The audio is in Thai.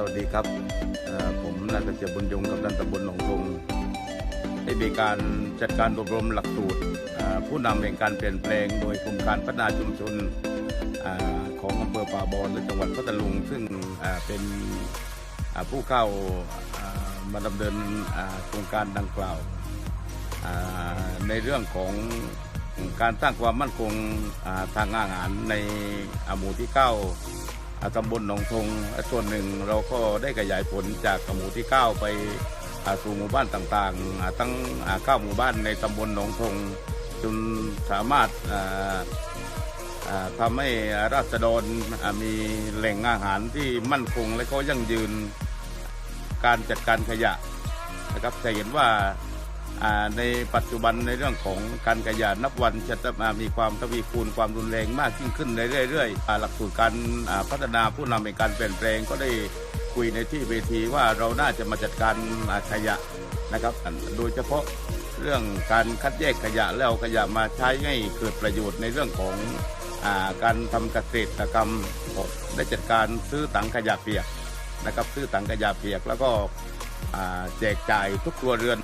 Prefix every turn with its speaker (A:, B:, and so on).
A: สวัสดีครับ ผมนายตะเจียบบุญยงกับดันตำบลหนองทงได้มีการจัดการอบรมหลักสูตรผู้นำแห่งการเปลี่ยนแปลง โดยโครงการพัฒนาชุมชนอของอำเภอป่าบอนและจังหวัดพัทลุง ซึ่งเป็นผู้เข้ามาดำเนินโครงการดังกล่าว ในเรื่องของการสร้างความมั่นคงทางอาหารในอาหมู่ที่เก้า ตำบลหนองทงส่วนหนึ่งเราก็ได้ขยายผลจากหมู่ที่ 9 ไปสู่หมู่บ้านต่างๆอ่าตั้งอ่าเก้าหมู่บ้านในตำบลหนองทงจนสามารถอ่าอ่าทำให้ราษฎรมีแหล่งอาหารที่มั่นคงและก็ยั่งยืนการจัดการขยะนะครับจะเห็นว่า ในปัจจุบันในเรื่องของการขยะนับวันจะอ่ามีความทวีคูณความรุนแรงมากยิ่งขึ้นเรื่อยๆ หลักสูตรการพัฒนาผู้นำในการเปลี่ยนแปลงก็ได้คุยในที่เวทีว่าเราน่าจะมาจัดการขยะนะครับ โดยเฉพาะเรื่องการคัดแยกขยะแล้วเอาขยะมาใช้ให้เกิดประโยชน์ในเรื่องของอการทำเกษตรกรรมได้จัดการซื้อถังขยะเปียกนะครับซื้อถังขยะเปียกแล้วก็แจกจ่ายทุกครัวเรือน